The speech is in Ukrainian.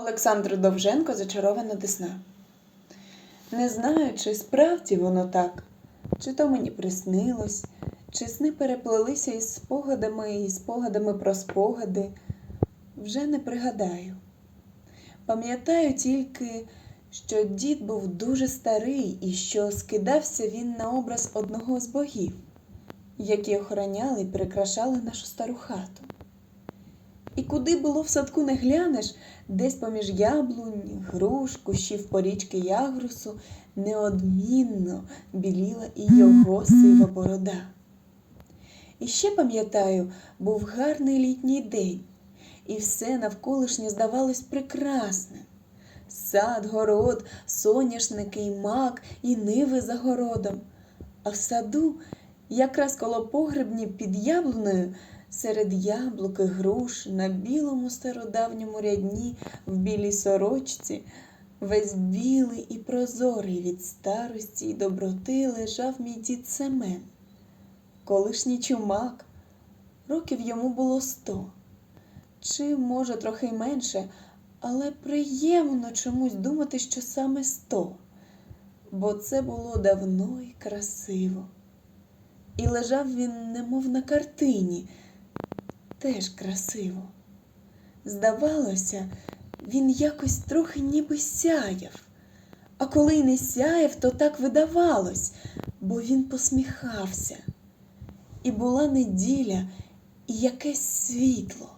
Олександр Довженко Зачарована Десна. Не знаю, чи справді воно так, чи то мені приснилось, чи сни переплелися із спогадами і спогадами про спогади. Вже не пригадаю. Пам'ятаю тільки, що дід був дуже старий і що скидався він на образ одного з богів, які охороняли і прикрашали нашу стару хату. І куди було в садку не глянеш, десь поміж яблунь, груш, кущів порічки ягрусу, неодмінно біліла і його сива борода. І ще пам'ятаю, був гарний літній день, і все навколишнє здавалось прекрасним. Сад, город, соняшники й мак, і ниви за городом. А в саду, якраз коло погребні під яблуною, серед яблук і груш на білому стародавньому рядні в білій сорочці, весь білий і прозорий від старості й доброти лежав мій дід Семен. Колишній чумак, років йому було сто, чи, може, трохи менше, але приємно чомусь думати, що саме сто, бо це було давно й красиво. І лежав він, немов на картині, теж красиво. Здавалося, він якось трохи ніби сяяв, а коли не сяяв, то так видавалось, бо він посміхався. І була неділя, і якесь світло.